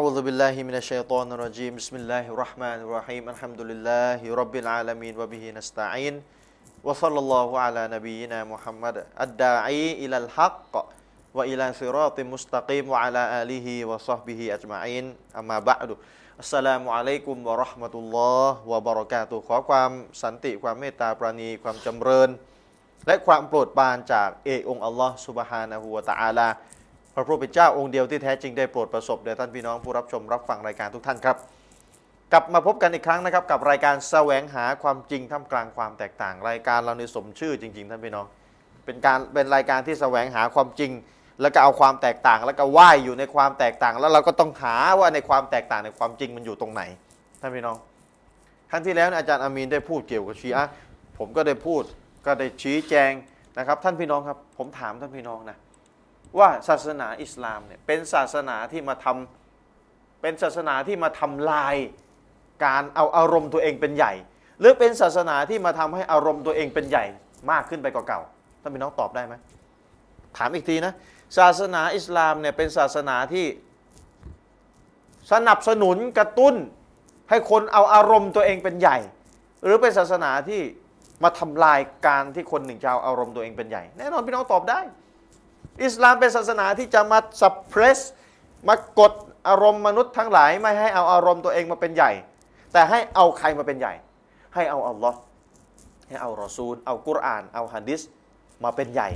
أعوذ بالله من الشيطان الرجيم بسم الله الرحمن الرحيم الحمد لله رب العالمين وبه نستعين وصلى الله على نبينا محمد الداعي إلى الحق وإلى صراط مستقيم وعلى آله وصحبه أجمعين أما بعد อัสสลามุอะลัยกุมวะเราะห์มะตุลลอฮ์วะบะเราะกาตุฮ์ขอความสันติความเมตตาปราณีความจำเริญ และความโปรดปรานจากเอกองค์อัลลอฮ์สุบฮานะฮูวะตะอาลา พระผู้เป็นเจ้าองค์เดียวที่แท้จริงได้โปรดประสบแด่ท่านพี่น้องผู้รับชมรับฟังรายการทุกท่านครับ กลับมาพบกันอีกครั้งนะครับ กับรายการแสวงหาความจริงท่ามกลางความแตกต่าง รายการเราในสมชื่อจริง ๆ ท่านพี่น้อง เป็นการเป็นรายการที่แสวงหาความจริง แล้วก็เอาความแตกต่าง แล้วก็ว่ายอยู่ในความแตกต่าง แล้วเราก็ต้องหาว่าในความแตกต่างในความจริงมันอยู่ตรงไหนท่านพี่น้องครั้งที่แล้วอาจารย์อามีนได้พูดเกี่ยวกับชีอะผมก็ได้พูดก็ได้ชี้แจงนะครับ ท่านพี่น้องครับ ผมถามท่านพี่น้องนะ ว่าศาสนาอิสลามเนี่ยเป็นศาสนาที่มาทำเป็นศาสนาที่มาทำลายการเอาอารมณ์ตัวเองเป็นใหญ่ หรือเป็นศาสนาที่มาทำให้อารมณ์ตัวเองเป็นใหญ่มากขึ้นไปกว่าเก่าท่านพี่น้องตอบได้ไหมถามอีกทีนะศาสนาอิสลามเนี่ยเป็นศาสนาที่สนับสนุนกระตุ้นให้คนเอาอารมณ์ตัวเองเป็นใหญ่ หรือเป็นศาสนาที่มาทำลายการที่คนหนึ่งจะเอาอารมณ์ตัวเองเป็นใหญ่ แน่นอนพี่น้องตอบได้ อิสลามเป็นศาสนาที่จะมา suppress มากดอารมณ์มนุษย์ทั้งหลาย ไม่ให้เอาอารมณ์ตัวเองมาเป็นใหญ่ แต่ให้เอาใครมาเป็นใหญ่ ให้เอาอัลลอฮ์ให้เอารอซูล เอากุรอาน เอาฮะดิษมาเป็นใหญ่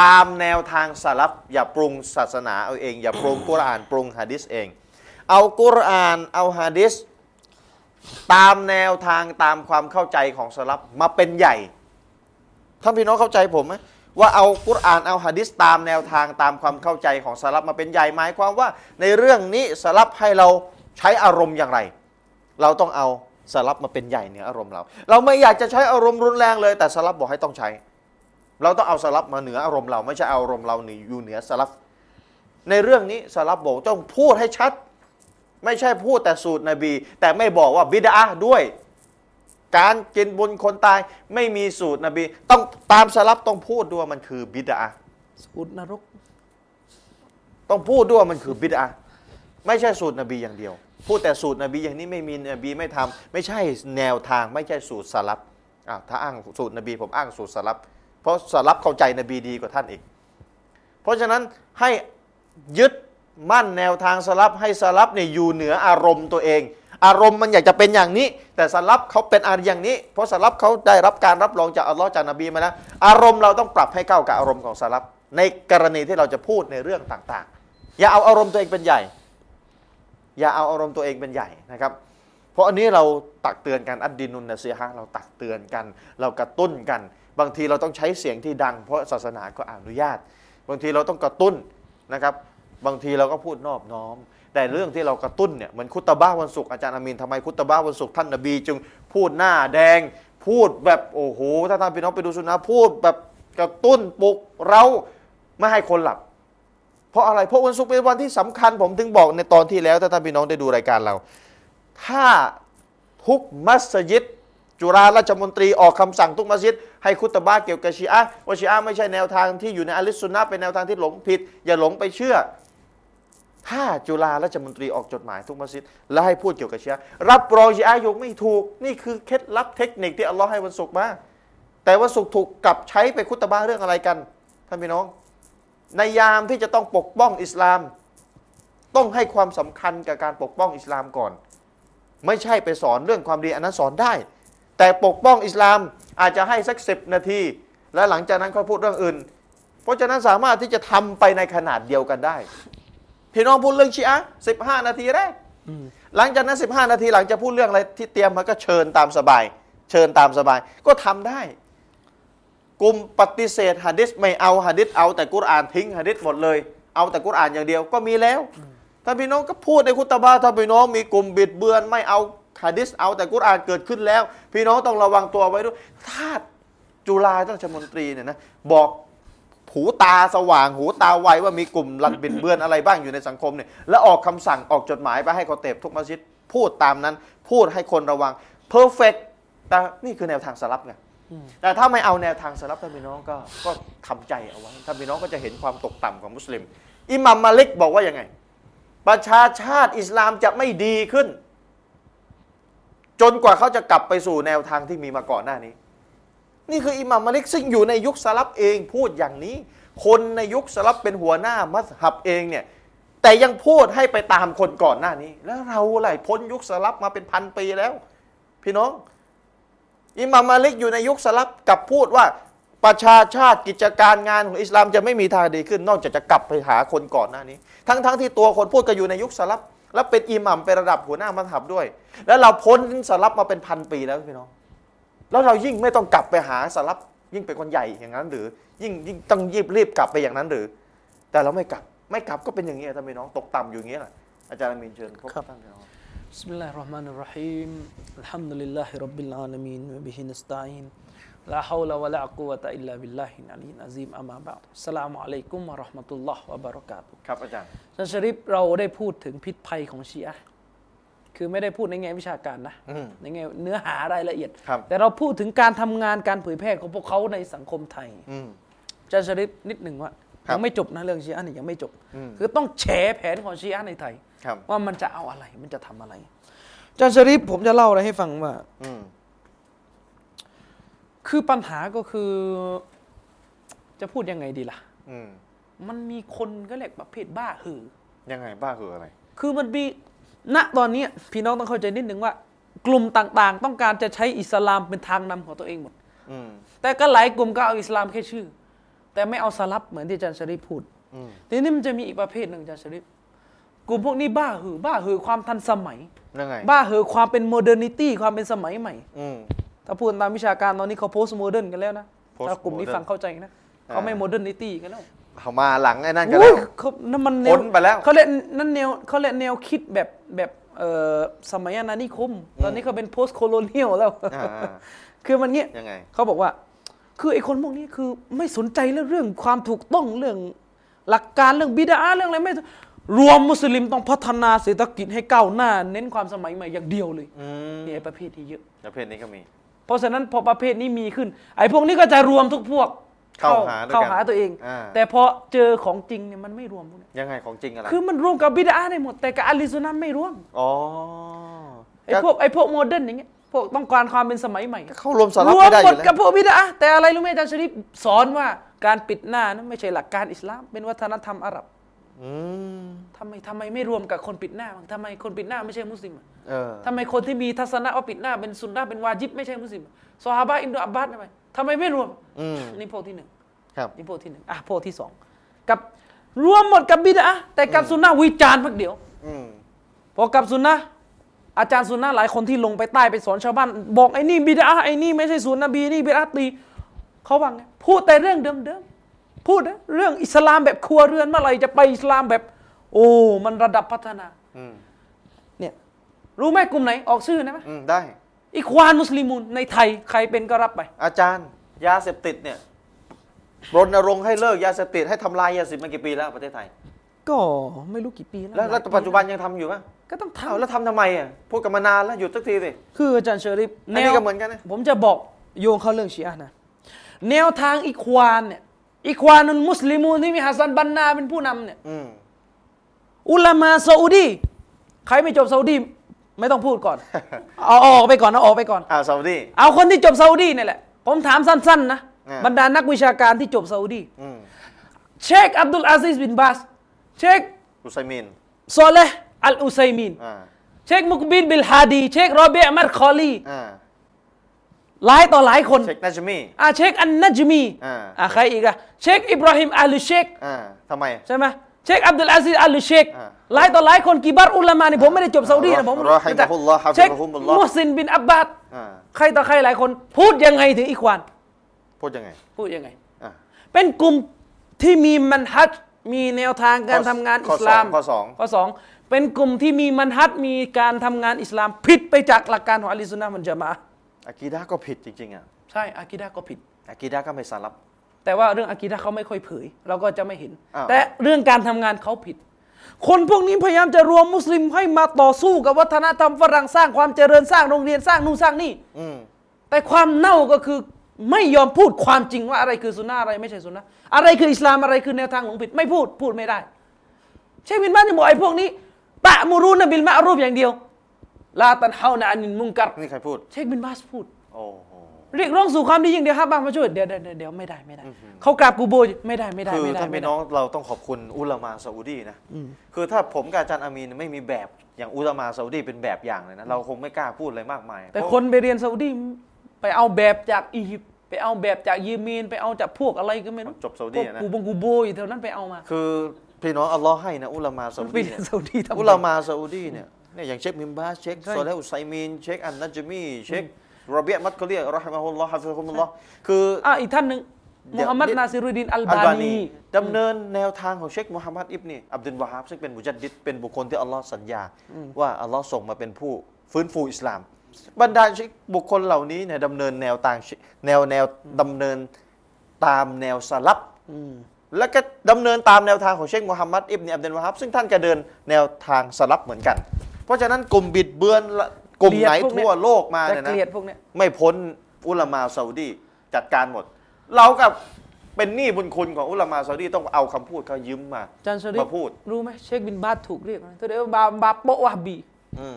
ตามแนวทางสลับอย่าปรุงศาสนาเอาเอง อย่าปรุงกุรอานปรุงฮะดิษเอง เอากุรอานเอาฮะดิษตามแนวทางตามความเข้าใจของสลับมาเป็นใหญ่ท่านพี่น้องเข้าใจผมไหม ว่าเอากุรอานเอาหะดิษตามแนวทางตามความเข้าใจของสลับมาเป็นใหญ่หมายความว่า ในเรื่องนี้สลับให้เราใช้อารมณ์อย่างไร เราต้องเอาสลับมาเป็นใหญ่เหนืออารมณ์เรา เราไม่อยากจะใช้อารมณ์รุนแรงเลย แต่สลับบอกให้ต้องใช้ เราต้องเอาสลับมาเหนืออารมณ์เรา ไม่ใช่อาอารมณ์เราหนีอยู่เหนือสลับในเรื่องนี้สลับบอกต้องพูดให้ชัด ไม่ใช่พูดแต่สูตรนบี แต่ไม่บอกว่าบิดาด้วย การกินบุญคนตายไม่มีสูตรนบี ต้องตามสลับต้องพูดด้วยมันคือบิดาสูตรนรก ต้องพูดด้วยมันคือบิดาไม่ใช่สูตรนบีอย่างเดียว พูดแต่สูตรนบีอย่างนี้ไม่มีนบีไม่ทำไม่ใช่แนวทางไม่ใช่สูตรสลับอ้าวถ้าอ้างสูตรนบี ผมอ้างสูตรสลับ เพราะสลับเข้าใจนบีดีกว่าท่านอีก เพราะฉะนั้นให้ยึดมั่นแนวทางสลับให้สลับเนี่ยอยู่เหนืออารมณ์ตัวเอง อารมณ์มันอยากจะเป็นอย่างนี้ แต่สลับเขาเป็นอะไรอย่างนี้ เพราะสลับเขาได้รับการรับรองจากอัลลอฮ์จากนบีมาแล้วอารมณ์เราต้องปรับให้เข้ากับอารมณ์ของสลับในกรณีที่เราจะพูดในเรื่องต่างๆ อย่าเอาอารมณ์ตัวเองเป็นใหญ่ อย่าเอาอารมณ์ตัวเองเป็นใหญ่นะครับ เพราะอันนี้เราตักเตือนกันอัดดินุนนะเสียฮะเราตักเตือนกัน เรากระตุ้นกัน บางทีเราต้องใช้เสียงที่ดัง เพราะศาสนาก็อนุญาต บางทีเราต้องกระตุ้นนะครับ บางทีเราก็พูดนอบน้อม แต่เรื่องที่เรากระตุ้นเนี่ยเหมือนคุตตะบ้าวันศุกร์อาจารย์อามีนทำไมคุตตะบ้าวันศุกร์ท่านนบี จึงพูดหน้าแดง พูดแบบโอ้โหถ้าท่านพี่น้องไปดูสุนนะพูดแบบกระตุ้นปลุกเราไม่ให้คนหลับ เพราะอะไรเพราะวันศุกร์เป็นวันที่สำคัญ ผมถึงบอกในตอนที่แล้วถ้าท่านพี่น้องได้ดูรายการเรา ถ้าทุกมัสยิดจุฬาราชมนตรีออกคำสั่งทุกมัสยิดให้คุตบะห์เกี่ยวกับชีอะว่าชีอะไม่ใช่แนวทางที่อยู่ในอะลิสุนนะเป็นแนวทางที่หลงผิด อย่าหลงไปเชื่อ ถ้าจุฬาราชมนตรีออกจดหมายทุกมัสยิดแล้วให้พูดเกี่ยวกับชีอะห์รับรองชีอะห์ยกไม่ถูก นี่คือเคล็ดลับเทคนิคที่อัลลอฮ์ให้วันศุกร์มาแต่วันศุกร์ถูกกลับใช้ไปคุตบะห์เรื่องอะไรกันท่านพี่น้อง ในยามที่จะต้องปกป้องอิสลาม ต้องให้ความสำคัญกับการปกป้องอิสลามก่อน ไม่ใช่ไปสอนเรื่องความดีอันนั้นสอนได้ แต่ปกป้องอิสลามอาจจะให้สักสิบนาที แล้วหลังจากนั้นค่อยพูดเรื่องอื่น เพราะฉะนั้นสามารถที่จะทำไปในขนาดเดียวกันได้ พี่น้องพูดเรื่องชีอะสิบห้านาทีแรกหลังจากนั้นสิบห้านาทีหลังจะพูดเรื่องอะไรที่เตรียมมาก็เชิญตามสบาย เชิญตามสบาย ก็ทำได้ กลุ่มปฏิเสธหะดิษไม่เอาหะดิษเอาแต่กุรอานทิ้งหะดิษหมดเลย เอาแต่กุรอานอย่างเดียวก็มีแล้วถ้าพี่น้องก็พูดในคุตบะห์ถ้าพี่น้องมีกลุ่มบิดเบือนไม่เอาหะดิษเอาแต่กุรอานเกิดขึ้นแล้ว พี่น้องต้องระวังตัวไว้ด้วยถ้าจุฬาราชมนตรีเนี่ยนะบอก หูตาสว่าง หูตาไวว่ามีกลุ่มหลักบิดเบือนอะไรบ้างอยู่ในสังคมเนี่ยแล้วออกคำสั่งออกจดหมายไปให้เขาเตบทุกมัสยิดพูดตามนั้น พูดให้คนระวังเพอร์เฟกแต่นี่คือแนวทางสลับไงแต่ถ้าไม่เอาแนวทางสลับท่านพี่น้องก็ก็ทำใจเอาไว้ท่านพี่น้องก็จะเห็นความตกต่ำของมุสลิมอิหมัมมาลิกบอกว่ายังไง ประชาชาติอิสลามจะไม่ดีขึ้น จนกว่าเขาจะกลับไปสู่แนวทางที่มีมาก่อนหน้านี้ นี่คืออิหม่ามมาลิกซึ่งอยู่ในยุคสลับเองพูดอย่างนี้ คนในยุคสลับเป็นหัวหน้ามัสฮับเองเนี่ยแต่ยังพูดให้ไปตามคนก่อนหน้านี้ แล้วเราอะไรพ้นยุคสลับมาเป็นพันปีแล้ว พี่น้อง อิหม่ามมาลิกอยู่ในยุคสลับกับพูดว่าประชาชาติกิจการงานของอิสลามจะไม่มีทางดีขึ้น นอกจากจะกลับไปหาคนก่อนหน้านี้ ทั้งๆทที่ตัวคนพูดก็อยู่ในยุคสลับแล้วเป็นอิหมัมเป็นระดับหัวหน้ามัธยับด้วย แล้วเราพ้นสลับมาเป็นพันปีแล้วพี่น้อง แล้วเรายิ่งไม่ต้องกลับไปหาสารับยิ่งเป็นคนใหญ่อย่างนั้นหรือ ยิ่งยิ่งต้องยีบรีบกลับไปอย่างนั้นหรือ แต่เราไม่กลับไม่กลับก็เป็นอย่างนี้อาจารย์น้องตกต่ำอยู่อย่างนี้แหละอาจารย์มีนเชิญครับท่านครับ بسم الله الرحمن الرحيم الحمد لله رب العالمين وبه نستعين لا حول ولا قوة إلا بالله العلي العظيم أما بعد السلام عليكم ورحمة الله وبركاته ครับอาจารย์ท่านชริปเราได้พูดถึงพิษภัยของชีอะห์ คือไม่ได้พูดในแง่วิชาการนะอืมในแง่เนื้อหารายละเอียดครับแต่เราพูดถึงการทำงานการเผยแพร่ของพวกเขาในสังคมไทยอืมอาจารย์ชริปนิดหนึ่งว่าครับยังไม่จบนะเรื่องชีอะห์เนี่ยยังไม่จบอืมคือต้องแฉแผนของชีอะห์ในไทยครับว่ามันจะเอาอะไรมันจะทำอะไรอาจารย์ชริปผมจะเล่าอะไรให้ฟังว่าอืมคือปัญหาก็คือ จะพูดยังไงดีล่ะอืมมันมีคนก็เรียกประเภทบ้าหือยังไงบ้าคืออะไร คือมันมี ณตอนนี้พี่น้องต้องเข้าใจนิดนึงว่า กลุ่มต่างๆ ต้องการจะใช้อิสลามเป็นทางนำของตัวเองหมดอืมแต่ก็หลายกลุ่มก็เอาอิสลามแค่ชื่อ แต่ไม่เอาสลับเหมือนที่อาจารย์ชริปพูดอืมทีนี้มันจะมีอีกประเภทหนึ่งอาจารย์ชริปกลุ่มพวกนี้บ้าหือ บ้าหือความทันสมัยยังไงบ้าหือความเป็นโมเดิร์นิตี้ความเป็นสมัยใหม่อืมถ้าพูดตามวิชาการตอนนี้เขาโพสต์โมเดิร์นกันแล้วนะ Post ถ้ากลุ่มนี้ modern ฟังเข้าใจนะเขาไม่อ่าโมเดิร์นิตี้กันแล้วเขามาหลังไอ้นั่นกันอุ้แล้ยวเขานั่นมันแนวพ้นไปแล้วเขาเรียกนั่นแนวเขาเรียกแนวคิดแบบ แบบเอ่อสมัยอาณานิคม ตอนนี้เขาเป็น post colonial แล้วอ่าคือมันเงี้ยยังไงเขาบอกว่า คือไอ้คนพวกนี้คือไม่สนใจเรื่องเรื่องความถูกต้องเรื่องหลักการเรื่องบิดาเรื่องอะไรไม่รวมมุสลิมต้องพัฒนาเศรษฐกิจให้ก้าวหน้า เน้นความสมัยใหม่อย่างเดียวเลยอืมนี่ไอ้ประเภทที่เยอะ ประเภทนี้ก็มี เพราะฉะนั้นพอประเภทนี้มีขึ้น ไอ้พวกนี้ก็จะรวมทุกพวก เข้าหาด้วยกันเข้าหาตัวเอง อ่า แต่พอเจอของจริงเนี่ยมันไม่รวมพวกนี้ยังไงของจริงอะไรคือมันรวมกับบิดาได้หมด แต่กับอาลีซุนนะห์ไม่รวมอ๋อไอ้พวกไอ้พวกโมเดิร์นอย่างเงี้ยพวกต้องการความเป็นสมัยใหม่ก็เข้ารวมสลับรวไม่มได้อหมดยู่แล้วกับพวกบิดาแต่อะไรรู้ไหมอาจารย์ชริปสอนว่าการปิดหน้านั้นไม่ใช่หลักการอิสลาม เป็นวัฒนธรรมอาหรับอืมทำไมทำไมไม่รวมกับคนปิดหน้าบ้างทำไมคนปิดหน้าไม่ใช่มุสลิมอะเออทำไมคนที่มีทัศนะว่าปิดหน้าเป็นสุนนะห์เป็นวาจิบไม่ใช่มุสลิมซอฮาบะห์อิบนุอับบาสทำไม ทำไมไม่รวมอืมนี่พวกที่หนึ่งครับ นี่พวกที่หนึ่งอะพวกที่สองกับรวมหมดกับบิดาแต่กับสุนนะห์วิจารณ์พักเดียวอืมพอกับสุนนะห์อาจารย์สุนนะห์หลายคนที่ลงไปใต้ไปสอนชาวบ้าน บอกไอ้นี่บิดาไอ้นี่ไม่ใช่สุนนะบีนี่บิดาตีเขาว่าไงพูดแต่เรื่องเดิมๆพูดนะเรื่องอิสลามแบบครัวเรือนเมื่อไหร่จะไปอิสลามแบบ โอ้มันระดับพัฒนา อืมเนี่ยรู้ไหมกลุ่มไหนออกชื่อนะไหม อืมได้ อีควานมุสลิมูนในไทยใครเป็นก็รับไป อาจารย์ ยาเสพติดเนี่ยรณรงค์ให้เลิกยาเสพติดให้ทำลายยาเสพติดมากี่ปีแล้วประเทศไทย ก็ไม่รู้กี่ปีแล้ว แล้วแล้วปัจจุบันยังทำอยู่ปะก็ต้องเอ้าทำแล้วทำทำไมอะพูดกันมานานแล้วหยุดสักทีสิคืออาจารย์เชอริฟอันนี้ก็เหมือนกันนะผมจะบอกโยงเข้าเรื่องชีอะห์นะแนวทางอีควานเนี่ยอีควานุลมุสลิมูนที่มีฮัสซันบันนาเป็นผู้นำเนี่ยอืมอุลามาซาอุดีใครไม่จบซาอุดี ไม่ต้องพูดก่อนเอาเอาออกไปก่อนเอาออกไปก่อนอ่าซาอุดีเอาคนที่จบซาอุดีนี่แหละ ผมถามสั้นๆนะอ่าบรรดานักวิชาการที่จบซาอุดีอืมเชคอับดุลอาซิซบินบาสเชคอุไซมินซอเลห์อัลอุซัยมีนอ่าเชคมุกบินบิลฮาดี เชคโรเบียมัดคอลีอ่าหลายต่อหลายคนเชคนาจมีอ่าเชคอันนัจมีอ่าอ่าใครอีกอะเชคอิบราฮิมอัลเชคอ่าทำไมใช่ไหม เชคอับดุลอาซิซอัลเชคอ่าหลายต่อหลายคนกี่บาร์อุลามานี่ผมไม่ได้จบซาอุดีนะผมรอฮิมะฮุลลอฮ์ฮะฟิเชคซะฮุมุลลอฮ์มุฮซินบินอับบาดอ่าใครต่อใครหลายคน พูดยังไงถึงอีควาน พูดยังไง พูดยังไงอ่าเป็นกลุ่มที่มีมันฮัดมีแนวทางการทำงานข้อิอสลามข้อสองข้อสองเป็นกลุ่มที่มีมันฮัดมีการทำงานอิสลามผิดไปจากหลักการของอะลีซุนนะห์มันจะมาอะห์อากีดะห์ก็ผิดจริงๆอะใช่อากีดะห์ก็ผิดอากีดะห์ก็ไม่สารับ แต่ว่าเรื่องอากีดะห์เขาไม่ค่อยเผย เราก็จะไม่เห็นอ้าวแต่เรื่องการทำงานเขาผิด คนพวกนี้พยายามจะรวมมุสลิมให้มาต่อสู้กับวัฒนธรรมฝรั่งสร้างความเจริญสร้างโรงเรียนสร้างนู่นสร้างนี่อืมแต่ความเน่าก็คือไม่ยอมพูดความจริงว่าอะไรคือสุนนะอะไรไม่ใช่สุนนะอะไรคืออิสลามอะไรคือแนวทางหลงผิด ไม่พูดพูดไม่ได้เชคบินบ้านจะบอกไอ้พวกนี้ตะมูรูนบิลมารูฟอย่างเดียวลาตันเฮานะอันนินมุงกัรนี่ใครพูด เชคบินบาสพูดโอ้โห เรียกร้องสู่ความดีอย่างเดียวครับบ้างมาช่วยเดี๋ยวเดี๋ยวเดี๋ยวเดี๋ยวไม่ได้ไม่ได้ เขากราบกูโบอยู่ไม่ได้ไม่ได้คือไม่ได้ท่านไม่พี่ได้น้องเราต้องขอบคุณอุลามาซาอุดีนะคือถ้าผมกับอาจารย์อามีนไม่มีแบบอย่างอุลามาซาอุดีเป็นแบบอย่างเลยนะเราคงไม่กล้าพูดอะไรมากมายแต่เพราะคนไปเรียนซาอุดีไปเอาแบบจากอียิปต์ไปเอาแบบจากเยเมนไปเอาจากพวกอะไรก็ไม่รู้จบซาอุพดีวกนะกูบงกูโบอยู่แถวนั้นไปเอามา คือพี่น้องอัลลอฮ์ให้นะอุลามาซาอุไปดีเรียเนี่นยซาอุดีทำไมอุลามาซาอุดีเนี่ยเนี่ยอย่างเชคมิมบาสเชคใช่โซเลห์อุไซมีนเชคอันนัจมีเชค รอเบียมัตกะเลียรอฮิมะฮุลลอฮ์ฮะฟิซุฮุมุลลอฮ์คืออะอีกท่านหนึ่งเดี๋มุยวฮัมมัดนิดนาซิรุดดินอัลอัลบาบานีนีดำเนินแนวทางของเชคมุฮัมมัดอิบนีอับดุลวาฮาบซึ่งเป็นมุจัดดิดเป็นบุคคลที่อัลลอฮ์สัญญา ว่าอัลลอฮ์ส่งมาเป็นผู้ฟื้นฟูอิสลาม บรรดาเชคบุคคลเหล่านี้เนี่ยดำเนินแนวทางแนวแนวดำเนินตามแนวสลับอืมแล้วก็ดำเนินตามแนวทางของเชคมุฮัมมัดอิบนีอับดุลวาฮับซึ่งท่านก็เดินแนวทางสลับเหมือนกัน เพราะฉะนั้นกลุ่มบิดเบือนละ กลุ่มไหนทั่วโลกมาจะเนี่ยเกนะลียดพวกเนี้ยไม่พ้นอุลามาซาอุดีจัดการหมด เรากับเป็นหนี้บุญคุณของอุลามาซาอุดีต้องเอาคำพูดเขายืมมาอาจารย์ชริฟมาพูด รู้ไหมเชคบินบาสถูกเรียกอะไรเขาเรียกว่าบาบาโปะวาบีอืม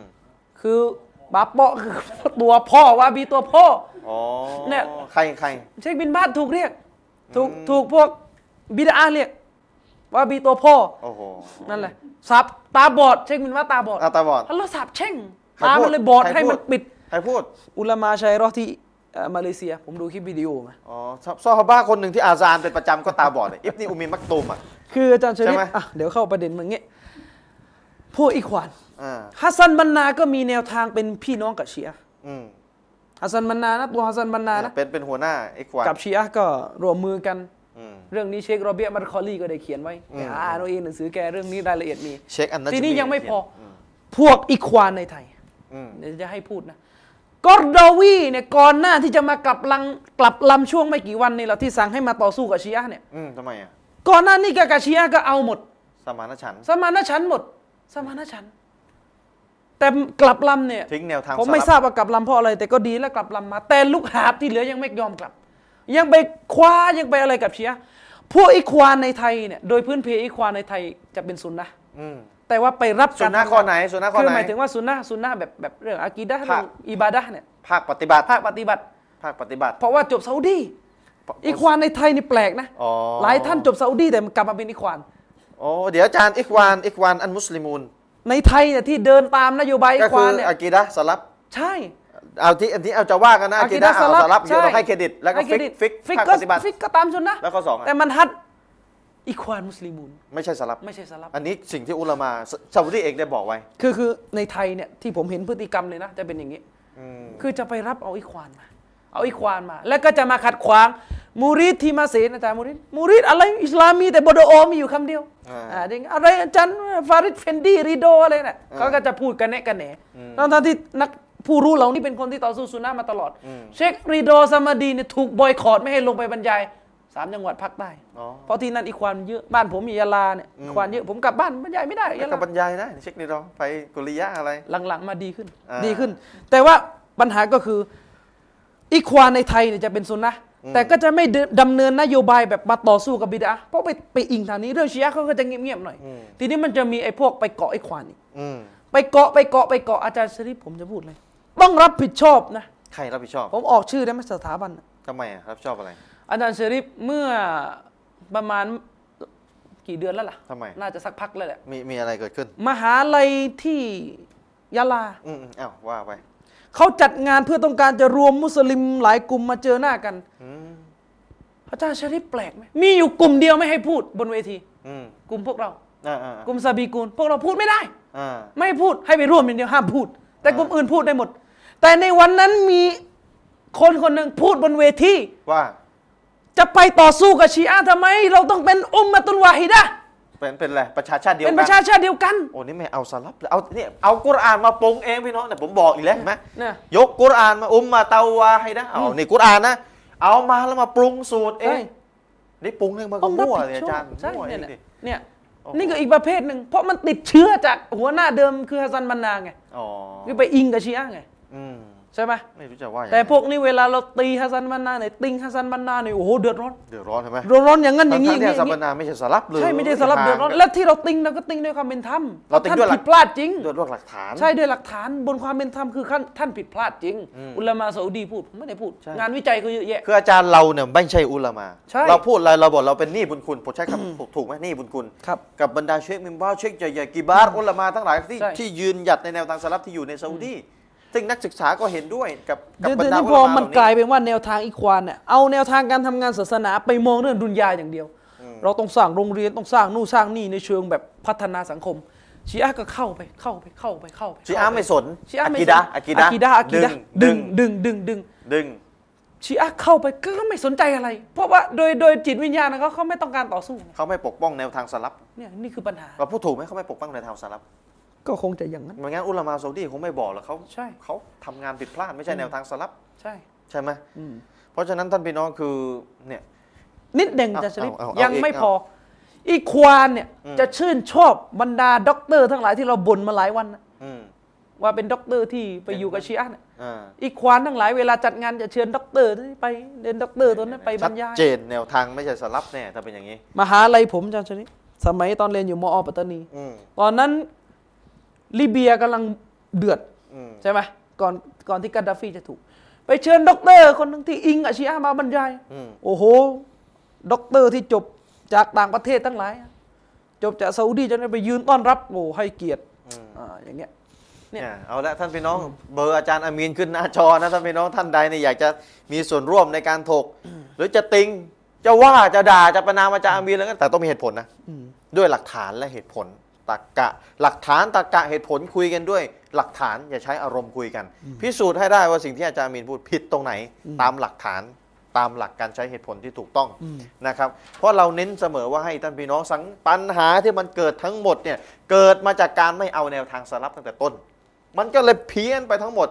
คือบาโปะคือตัวพ่อวาบีตัวพ่ออ๋อเนี่ยใครใครเชคบินบาสถูกเรียก ถูกถูกพวกบิดาเรียกว่าบีตัวพ่อโอ้โหนั่นแหละสับตาบอดเชคบินบาสตาบอดอาตาบอดฮัลโหลสับเช่งใคร ตาพูมัดนเลยบอดใครให้พูดมันปิด ใครพูด อุลามาชัยรอห์ที่เอ่อมาเลเซีย ผมดูคลิปวิดีโอมาอ๋อซอซอฮาบะคนหนึ่งที่อาซานเป็นประจำก็ตาบอดเนี่ยอิบนีอุมินมักตูมอะคืออาจารย์ชริใช่ฟไหมอะเดี๋ยวเข้าประเด็นมึงเงี้ยพวกอีควานอ่าฮัสซันบันนาก็มีแนวทางเป็นพี่น้องกับชีอะห์อืมฮัสซันบันนานะตัวฮัสซันบันนานะเป็นเป็นหัวหน้าไอ้ควานกับชีอะห์ก็รวมมือกันอืมเรื่องนี้เชคโรเบียมัดคอลลี่ก็ได้เขียนไว้ไปหาอ่านเอาเองหนังสือแกเรื่องนี้รายละเอียดมีเช็คอันนั้นทีนี้ยังไม่พออืมพวกอีควานในไทยอืม เดี๋ยวจะให้พูดนะกอร์ดอวีเนี่ยก่อนหน้าที่จะมากลับลังกลับลำช่วงไม่กี่วันนี่แหละที่สั่งให้มาต่อสู้กับชีอะห์เนี่ยอืมทำไมอะก่อนหน้านี้ก็กับชีอะห์ก็เอาหมด สมานฉันท์สมานฉันท์หมด สมานฉันท์แต่กลับลำเนี่ย ทิ้งแนวทางผมไม่สลับทราบว่ากลับลำเพราะอะไร แต่ก็ดีแล้วกลับลำมา แต่ลูกหาบที่เหลือยังไม่ยอมกลับ ยังไปคว้ายังไปอะไรกับชีอะห์ พวกอีควานในไทยเนี่ยโดยพื้นเพอีควานในไทยจะเป็นซุนนะห์อืม แต่ว่าไปรับสุนนะข้อไหนสุนนะข้อคือไหนหมายถึงว่าซุนนะห์ซุนนะห์แบบแบบเรื่องอากีดะห์ภาคเรื่องอิบาดะห์เนี่ยภาคปฏิบัติ ภาคปฏิบัติ ภาคปฏิบัติ เพราะว่าจบซาอุดีอีควานในไทยนี่แปลกนะอ๋อ หลายท่านจบซาอุดีแต่มันกลับมาเป็นอีควาน โอ้เดี๋ยวอาจารย์อิควานอิควานอันมุสลิมูนในไทยเนี่ยที่เดินตามนโยบายอีก็คคืวาอนเนี่ยอากีดะห์สลับ ใช่ เอาที่อันที่เอาจะว่ากันนะอากีดะห์เอาสลับเดี๋ยวเราให้เครดิตแล้วก็ให้เครฟิกดิตฟิกฟิกภาคก็ปฏิบัติฟิกก็ตามซุนนะห์แล้วข้อสองอะแต่มันฮัดอีควานมุสลิมูนไม่ใช่สลับไม่ใช่สลับอันนี้สิ่งที่อุลามาซาอุดีเองได้บอกไว้ คือคือในไทยเนี่ยที่ผมเห็นพฤติกรรมเลยนะ จะเป็นอย่างนี้อืมคือจะไปรับเอาอีควานมา เอาอีควานมา แล้วก็จะมาขัดขวางมูริดที่มาเสนอาจารย์มูริดมูริดอะไรอิสลามมีแต่บดโอมีอยู่คำเดียวอ่าอ่าเด็กอะไรอาจารย์ฟาริดเฟนดีริโดอะไรน่ะเขาก็จะพูดกันแนะกันแหนทั้งๆที่นัก ผู้รู้เหล่านี้เป็นคนที่ต่อสู้ซุนนะห์มาตลอด เชคริโดซามาดีเนี่ยถูกบอยคอรดไม่ให้ลงไปบรรยายสามจังหวัดภาคใต้อ๋อเพราะที่นั่นอีควานเยอะบ้านผมมียาลาเนี่ยอีควานเยอะผมกลับบ้านบรรยายไม่ได้แล้ยาวก็ลาบรรยายนะเช็คนี่เราไปกุริยะอะไร หลังๆมาดีขึ้นอ่าดีขึ้น แต่ว่าปัญหาก็คืออีควานในไทยเนี่ยจะเป็นซุนนะห์แต่ก็จะไม่เดินดำเนินนโยบายแบบมาต่อสู้กับบิดาเพราะไปไปอิงทางนี้เรื่องชีอะห์เขาก็จะเงียบๆหน่อย ทีนี้มันจะมีไอ้พวกไปเกาะไอ้ควานอีกอืมไปเกาะไปเกาะไปเกาะอาจารย์ชริปผมจะพูดเลย ต้องรับผิดชอบนะ ใครรับผิดชอบผมออกชื่อได้ไหมสถาบันน่ะทำไมอะรับผิดชอบอะไร อาจารย์ชริปเมื่อประมาณกี่เดือนแล้วล่ะทำไม น่าจะสักพักแล้วแหละมีมีอะไรเกิดขึ้น มหาลัยที่ยะลา อืมอืมอ้าวว่าไปเขาจัดงานเพื่อต้องการจะรวมมุสลิมหลายกลุ่มมาเจอหน้ากัน อืมอาจารย์ชริปแปลกไหมมีอยู่กลุ่มเดียวไม่ให้พูดบนเวที อืมกลุ่มพวกเรา อ่าอ่ากลุ่มซาบีกูลพวกเราพูดไม่ได้ อ่า ไม่ให้พูดให้ไปร่วมอย่างเดียวห้ามพูด แต่อ่ากลุ่มอื่นพูดได้หมด แต่ในวันนั้นมีคนคนหนึ่งพูดบนเวทีว่า จะไปต่อสู้กับชีอะห์ทำไม เราต้องเป็นอุมมะตุลวาฮิดะห์เป็นเป็นอะไรประชาชาติเดียวเป็นกัประชาชาติเดียวกันโอ้นี่ไม่เอาสลับเลยเอาเนี่ยเอากุรอานมาปรุงเองพี่น้องเนี่ยผมบอกอีกแล้วเห็นไหมเนี่ยยกกุรอานมาอุมมาเตาวาให้นะเอานี่กุรอานนะเอามาแล้วมาปรุงสูตรเอใช่งนี่ปรุงเองมันก็ต้องรับมั่วผิดเลยชอาอจาบรย์ใช่มั่วเอเนี่ยงดิเนี่ยโอ้โหนี่ก็อีกประเภทหนึ่งเพราะมันติดเชื้อจากหัวหน้าเดิมคือฮัสซันบันนาไงอ๋อคือไปอิงกับชีอะห์ไงอืม ใช่ไหมไม่รู้จะว่ายังไงแต่พวกนี้เวลาเราตีฮัสซันบันนาเนี่ยติงฮัสซันบันนาเนี่ยโอ้โหเดือดร้อนเดือดร้อนใช่ไหมเดือดร้อนอย่างนั้นอย่างนี้ทั้องย่างๆที่นี้อัสบันนาไม่ใช่สลับเลยใช่ไม่ได้สลับเดือดร้อนห่างและที่เราติงเราก็ติงด้วยความเป็นธรรมเราติงท่านด้วยหลักผิดพลาดจริงด้วยด้วยหลักฐาน ใช่ด้วยหลักฐานบนความเป็นธรรมคือท่านท่านผิดพลาดจริง อุลามาซาอุดีพูดผมไม่ได้พูดใช่งานวิจัยก็เยอะแยะคืออาจารย์เราเนี่ยไม่ใช่อุลามาใช่เราพูดอะไรเราบอกเราเป็นหนี้บุญคุณผมใช้คำถูกถูกไหมหนี้บุญคุณครับกับบรรดาเชคมิมบ้าเชคใหญ่ๆกีบาร์อุลามาทั้งหลายที่ใช่ที่ยืนหยัดในแนวทางสลับที่อยู่ในซาอุดี ซึ่งนักศึกษาก็เห็นด้วยกับกับเดี๋ยวบรรดานี้อุพอลามามันเหล่ากลายนี้เป็นว่าแนวทางอีควานเนี่ยเอาแนวทางการทำงานศาสนาไปมองเรื่องดุนยาอย่างเดียว เราต้องสร้างโรงเรียนต้องสร้างนู่นสร้างนี่ในเชิงแบบพัฒนาสังคมชีอะห์ก็เข้าไปเข้าไปเข้าไปเข้าไปชีอะห์ไม่สนชีอะห์ไม่อากีสนดะห์อากีดะห์อากีดะห์อากีดะห์ดึดึงงดึงดึงดึงดึงชีอะห์เข้าไปก็ไม่สนใจอะไร เพราะว่าโดยโดยจิตวิญญาณเขาเขาไม่ต้องการต่อสู้ เขาไม่ปกป้องแนวทางสลับเนี่ยนี่คือปัญหาเราพูดถูกไหมเขาไม่ปกป้องแนวทางสลับ ก็คงจะอย่างนั้น ไม่งั้นอุลามาซาอุดีคงไม่บอกหรอกเขาใช่เขาทำงานผิดพลาดไม่ใช่แนวทางสลับใช่ใช่ไหมอืมเพราะฉะนั้นท่านพี่น้องคือเนี่ย นิดเด่งเอาจะชริปเอาเอายังเอาไม่อีกพอ อีควานเนี่ยอืม จะชื่นชอบบรรดาด็อกเตอร์ทั้งหลายที่เราบ่นมาหลายวันนะอืมว่าเป็นด็อกเตอร์ที่ไปอยู่กับชีอะห์เนี่ยอ่าอีควานทั้งหลายเวลาจัดงานจะเชิญด็อกเตอร์ไปเดินด็อกเตอร์ตัวนั้นไปบรชัดรยายเจนแนวทางไม่ใช่สลับแน่ถ้าเป็นอย่างนี้ มหาลัยผมอาจารย์ชริปสมัยตอนเรียนอยู่มอ ปัตตานี อืม ตอนนั้น ลิเบียกำลังเดือดอืมใช่ไหมก่อนก่อนที่กาดาฟีจะถูก ไปเชิญด็อกเตอร์คนหนึ่งที่อิงอาชีอะห์มาบรรยายอืมโอ้โหด็อกเตอร์ที่จบจากต่างประเทศทั้งหลาย จบจากซาอุดีจะได้ไปยืนต้อนรับโอ้ให้เกียรติอืมอ่าอย่างเงี้ยเนี่ยเนี่ยเอาละท่านพี่น้องเบอร์อาจารย์อามีนขึ้นหน้าจอนะท่านพี่น้องท่านใดเนี่ยอยากจะมีส่วนร่วมในการถก หรือจะติงจะว่าจะด่าจะประนามอาจารย์อามีนแล้วก็แต่ต้องมีเหตุผลนะอืมด้วยหลักฐานและเหตุผล ตรรกะ หลักฐานตรรกะเหตุผลคุยกันด้วย หลักฐานอย่าใช้อารมณ์คุยกัน พิสูจน์ให้ได้ว่าสิ่งที่อาจารย์อามีนพูดผิดตรงไหน ตามหลักฐานตามหลักการใช้เหตุผลที่ถูกต้องอืมนะครับเพราะเราเน้นเสมอว่าให้ท่านพี่น้องสังปัญหาที่มันเกิดทั้งหมดเนี่ยเกิดมาจากการไม่เอาแนวทางสลับตั้งแต่ต้น มันก็เลยเพี้ยนไปทั้งหมด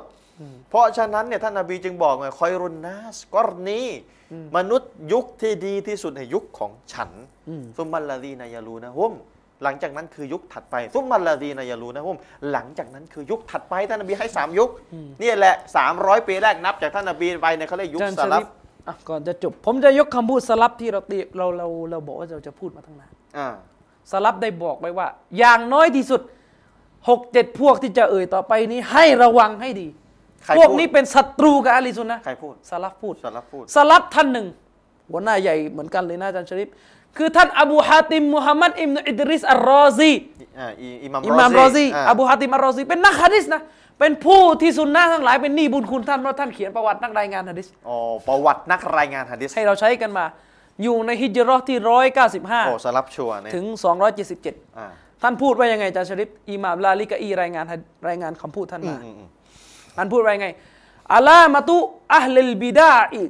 เพราะฉะนั้นเนี่ยท่านนาบีจึงบอกไงคอยรุนนัสกรณีมนุษย์ยุคที่ดีที่สุดในยุคของฉันอืมซุมมัลลาดีนายาลูนะฮุม หลังจากนั้นคือยุคถัดไปซุมมัลลาดีนายาลูนะฮุมหลังจากนั้นคือยุคถัดไปท่านนบีให้สามยุคนี่แหละ300ปีแรกนับจากท่านนบีไปเนี่ยเขาเรียกยุคอาจารย์สชลัริบปอะก่อนจะจบ ผมจะยกคำพูดสลับที่เราตีเราเราเราบอกว่าเราจะพูดมาตั้งนานอ่าสลับได้บอกไว้ว่า อย่างน้อยที่สุดหกเจ็ดพวกที่จะเอ่ยต่อไปนี้ให้ระวังให้ดีใครพวกพูดนี้เป็นศัตรูกับอาลีซุนนะห์ใครพูดสลับพูดสลับพูดสลับท่านหนึ่งหัวหน้าใหญ่เหมือนกันเลยนะอาจารย์ชริป คือท่านอบูฮาติมมุฮัมมัดอิมนุอิดริสอัลรอซีอ่าอิอิหมามอิมามรอซีาอบูฮาติมอัลรอซีเป็นนักฮะดิษนะเป็นผู้ที่ซุนนะห์ทั้งหลายเป็นหนี้บุญคุณท่านเพราะท่านเขียนประวัตินักรายงานฮะดิษอ๋อประวัตินักรายงานหะดิษให้เราใช้กันมา อยู่ในฮิจเราะห์ที่ร้อยเก้าสิบห้าโอ้สลับชัวร์เนี่ยถึงสองร้อยเจ็ดสิบเจ็ดอ่าท่านพูดว่ายังไงอาจารย์ชริปอิหม่ามลาลิกะอีรายงานฮะรายงานคำพูดท่านมาอืมอืมท่านพูดว่ายังไงอัลามะตุอัลลิลบิดาอิ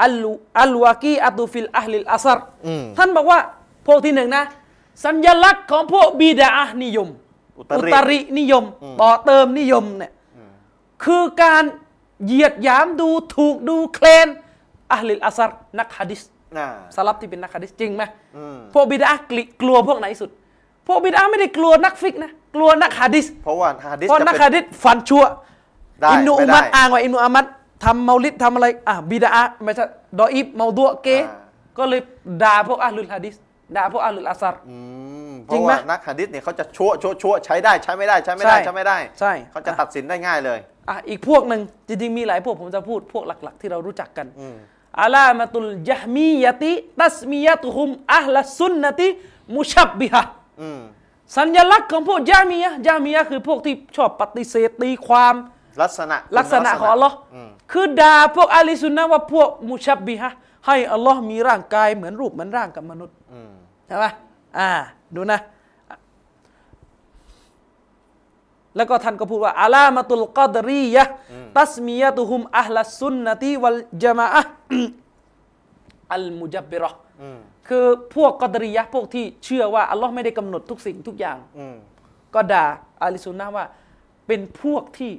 อัลอัลวากีอะตุฟิลอัลลิลอัซรอืมท่านบอกว่าพวกที่หนึ่งนะ สัญลักษณ์ของพวกบิดาอะห์นิยม อุตอุริตรินิยม ต่อเติมนิยมเนี่ยคือการเหยียดหยามดูถูกดูเคลนอัลลิลอัซรนักฮะดิษอ่าสลับที่เป็นนักฮะดิษจริงไหมอืมพวกบิดาอะห์กลิกลัวพวกไหนสุด พวกบิดาอะห์ไม่ได้กลัวนักฟิกนะกลัวนักฮะดิษเพราะว่าหะดิษเพราะจะนักเป็นฮะดิษฟันชั่วได้อิบนุไม่อุมัดได้อ้างว่าอิบนุอุมัด ทำเมาลิดทำอะไร อะบิดาอะห์ไม่ใช่ดออิบเมาดัวเกอ่าก็เลยด่าพวกอัลลุลฮะดิษด่าพวกอัลลุลอัซรอืมเพจริราะงไหมว่านักหะดิษเนี่ยเขาจะชั่วชั่วชั่วใช้ได้ใช้ไม่ได้ใช้ไม่ได้ใช่ใช้ไม่ได้ใช่เขาจะตัดสินได้ง่ายเลยอะอีกพวกหนึ่งจริงๆมีหลายพวกผมจะพูดพวกหลัก ๆ ที่เรารู้จักกันอืมอาลามะตุลยะฮมียะติตัสมียะตุฮุมอัลลสุนนะติมุชับบิฮะอืมสัญลักษณ์ของพวกยะมียะห์ยะมียะห์คือพวกที่ชอบปฏิเสธตีความ ลักษณะลักษณะของอัลลอฮ์อืมคือด่าพวกอาลีซุนนะห์ว่าพวกมุชับบิฮะให้อัลลอฮ์มีร่างกายเหมือนรูปเหมือนร่างกับมนุษย์อืมใช่ไหมอ่า ดูนะ แล้วก็ท่านก็พูดว่าอาลามะตุลกอดรียะห์ตัสมียะตุฮุมอัลลัสซุนนะติวัลจามะอะห์อัลมุจับบิเราะห์อืมคือพวกกอดรียะห์พวกที่เชื่อว่าอัลลอฮ์ไม่ได้กำหนดทุกสิ่งทุกอย่างอืมก็ด่าอาลิซุนนะห์ว่า เป็นพวกที่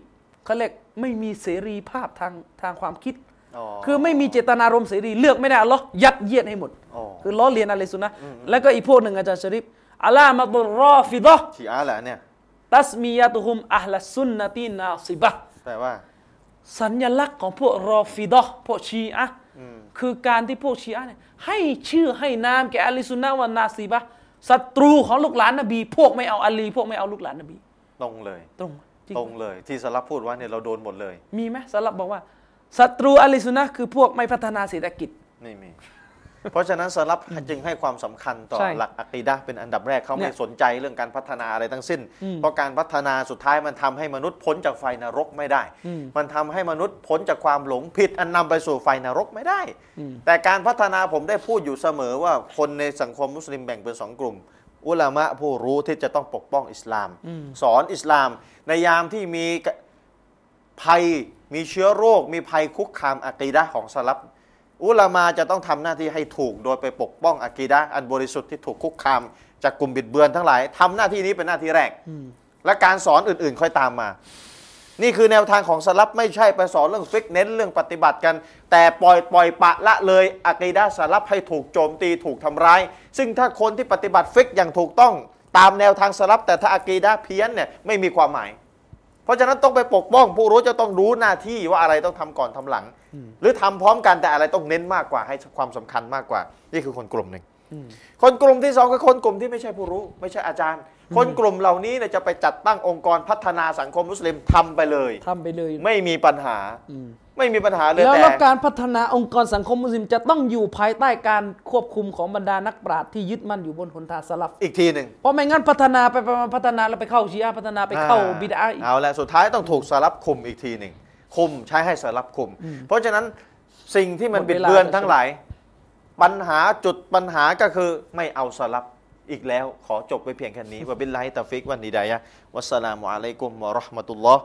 เขาเรียกไม่มีเสรีภาพทางทางความคิดอ๋อคือไม่มีเจตนารมณ์เสรีเลือกไม่ได้อัลลอฮ์ยัดเยียดให้หมดอ๋อคือล้อเลียนอาลิซุนนะห์แล้วก็อีกพวกหนึ่งอาจารย์ชริปอัลามะตุลรอฟิดะห์ชีอะห์แหละเนี่ยตัสมียะตุฮุมอัลลัสซุนนะตีนาซิบะห์แต่ว่า สัญลักษณ์ของพวกรอฟิดะห์พวกชีอะห์คือการที่พวกชีอะห์เนี่ยให้ชื่อให้นามแก่อาลีซุนนะฮ์วันนาซีบะห์ศัตรูของลูกหลานนบี พวกไม่เอาอาลี พวกไม่เอาลูกหลานนบี ตรงเลยตรงไหม จริง ตรงเลยที่สลับพูดว่าเนี่ยเราโดนหมดเลย มีไหมสลับบอกว่าศัตรูอาลีซุนนะห์คือพวกไม่พัฒนาเศรษฐกิจ ไม่มี เพราะฉะนั้นสลับจึงให้ความสำคัญต่อใช่หลักอะกีดะห์เป็นอันดับแรกเขาเนี่ไม่ยสนใจเรื่องการพัฒนาอะไรทั้งสิ้น อืมเพราะการพัฒนาสุดท้ายมันทำให้มนุษย์พ้นจากไฟนรกไม่ได้ อืม มันทำให้มนุษย์พ้นจากความหลงผิดอันนำไปสู่ไฟนรกไม่ได้อืมแต่การพัฒนาผมได้พูดอยู่เสมอว่าคนในสังคมมุสลิมแบ่งเป็นสองกลุ่ม อุลามะผู้รู้ที่จะต้องปกป้องอิสลามอืมสอนอิสลาม ในยามที่มีภัยมีเชื้อโรค มีภัยคุกคามอะกีดะห์ของสลับอุลามาจะต้องทำหน้าที่ให้ถูก โดยไปปกป้องอะกีดะห์อันบริสุทธิ์ที่ถูกคุกคาม จากกลุ่มบิดเบือนทั้งหลายทำหน้าที่นี้เป็นหน้าที่แรกอืมและการสอนอื่นๆ ค่อยตามมา นี่คือแนวทางของสลับไม่ใช่ไปสอนเรื่องฟิกเน้นเรื่องปฏิบัติกัน แต่ปล่อยปล่อยปะละเลยอะกีดะห์สลับให้ถูกโจมตีถูกทำร้าย ซึ่งถ้าคนที่ปฏิบัติฟิกอย่างถูกต้องตามแนวทางสลับแต่ถ้าอะกีดะห์เพี้ยนเนี่ยไม่มีความหมาย เพราะฉะนั้นต้องไปปกป้อง ผู้รู้จะต้องรู้หน้าที่ว่าอะไรต้องทำก่อนทำหลัง หรือทำพร้อมกันแต่อะไรต้องเน้นมากกว่าให้ความสำคัญมากกว่า นี่คือคนกลุ่มหนึ่งอืมคนกลุ่มที่สองคือคนกลุ่มที่ไม่ใช่ผู้รู้ ไม่ใช่อาจารย์ คนกลุ่มเหล่านี้เนี่ยจะไปจัดตั้งองค์กรพัฒนาสังคมมุสลิมทำไปเลยทำไปเลย ไม่มีปัญหาอืม ไม่มีปัญหาเลยแล้วแต่แล้วการพัฒนาองค์กรสังคมมุสลิมจะต้องอยู่ภายใต้การควบคุมของบรรดานักปราชญ์ที่ยึดมั่นอยู่บนหนทางสลับอีกทีหนึ่งเพราะไม่งั้นพัฒนาไปไปมาพัฒนาแล้วไปเข้าชีอะห์พัฒนาไปเข้าบิดาอีกเอาละสุดท้ายต้องถูกสลับคุมอีกทีหนึ่งคุมใช้ให้สลับคุม เพราะฉะนั้นสิ่งที่มันหมดบิดเวลาเบือนแล้วทั้งหลายปัญหาจุดปัญหาก็คือไม่เอาสลับอีกแล้วขอจบไปเพียงแค่นี้ว่าบิลลาฮิตาฟิกวันดีดายะห์วัสสลามุอะลัยกุมวะเราะห์มะตุลลอฮ์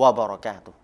วะบะเราะกาตุฮ์